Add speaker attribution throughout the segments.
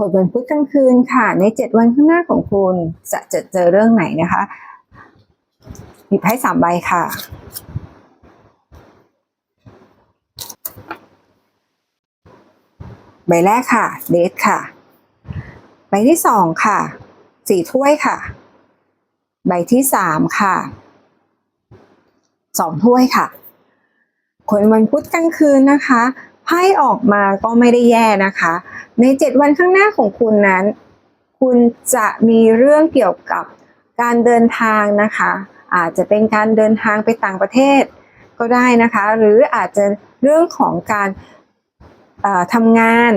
Speaker 1: ผลวันพุธกลางคืนค่ะ ใน 7 วันข้างหน้าของคุณจะเจอเจอเรื่องไหนนะคะหยิบให้สามใบค่ะ ใบแรกค่ะเดทค่ะ ใบที่สองค่ะสี่ถ้วยค่ะ ใบที่สามค่ะสองถ้วยค่ะคนวันพุธกลางคืนนะคะไพ่ออกมาก็ไม่ได้แย่นะคะ ในเจ็ดวันข้างหน้าของคุณนั้น คุณจะมีเรื่องเกี่ยวกับการเดินทางนะคะ อาจจะเป็นการเดินทางไปต่างประเทศก็ได้นะคะ หรืออาจจะเรื่องของการทำงาน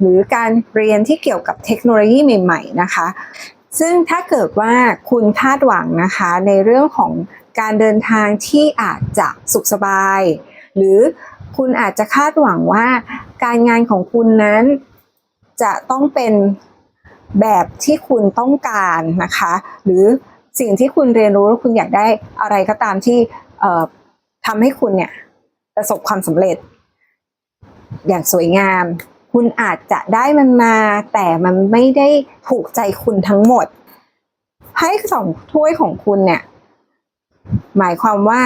Speaker 1: หรือการเรียนที่เกี่ยวกับเทคโนโลยีใหม่ ๆ นะคะ ซึ่งถ้าเกิดว่าคุณคาดหวังนะคะในเรื่องของการเดินทางที่อาจจะสุขสบาย หรือคุณอาจจะคาดหวังว่าการงานของคุณนั้น จะต้องเป็นแบบที่คุณต้องการนะคะ หรือสิ่งที่คุณเรียนรู้แล้วคุณอยากได้อะไรก็ตามที่ทำให้คุณเนี่ยประสบความสำเร็จ อย่างสวยงาม คุณอาจจะได้มันมา แต่มันไม่ได้ถูกใจคุณทั้งหมดไพ่สองถ้วยของคุณเนี่ย หมายความว่า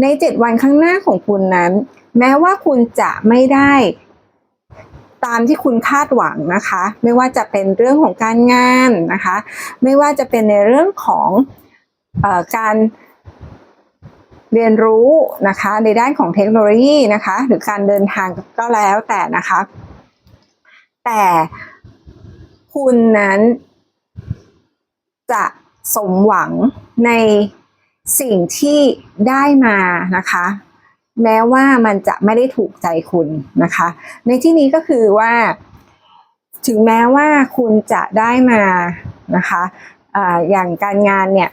Speaker 1: ในเจ็ดวันข้างหน้าของคุณนั้น แม้ว่าคุณจะไม่ได้ ตามที่คุณคาดหวังนะคะ ไม่ว่าจะเป็นเรื่องของการงานนะคะ ไม่ว่าจะเป็นในเรื่องของออการเรียนรู้นะคะในด้านของเทคโนโลยีนะคะ หรือการเดินทางก็แล้วแต่นะคะ แต่คุณนั้นจะสมหวังในสิ่งที่ได้มานะคะ แม้ว่ามันจะไม่ได้ถูกใจคุณนะคะ ในที่นี้ก็คือว่า ถึงแม้ว่าคุณจะได้มานะคะออย่างการงานเนี่ย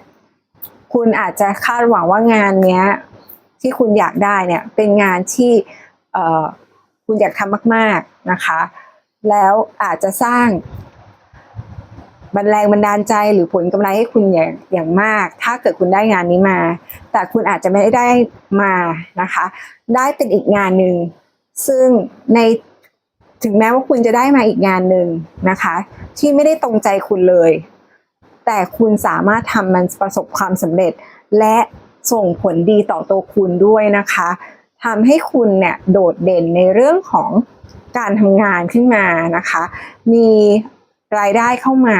Speaker 1: คุณอาจจะคาดหวังว่างานเนี้ยที่คุณอยากได้เนี่ยเป็นงานที่คุณอยากทำมาก ๆนะคะ แล้วอาจจะสร้าง บันแรงบันดาลใจหรือผลกำไรให้คุณอย่างอย่างมาก ถ้าเกิดคุณได้งานนี้มา แต่คุณอาจจะไม่ได้มานะคะ ได้เป็นอีกงานหนึ่งซึ่งในถึงแม้ว่าคุณจะได้มาอีกงานหนึ่งนะคะ ที่ไม่ได้ตรงใจคุณเลย แต่คุณสามารถทำมันประสบความสำเร็จ และส่งผลดีต่อตัวคุณด้วยนะคะทำให้คุณเนี่ยโดดเด่นในเรื่องของการทำงานขึ้นมานะคะ มี รายได้เข้ามา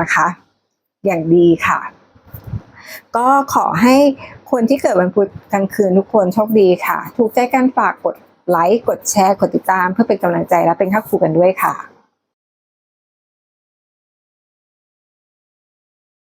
Speaker 1: นะคะ อย่างดีค่ะ ก็ขอให้คนที่เกิดวันพุธกลางคืนทุกคนโชคดีค่ะ ถูกใจกันฝากกดไลค์กดแชร์ กดติดตามเพื่อเป็นกำลังใจและเป็นข้าครูกันด้วยค่ะ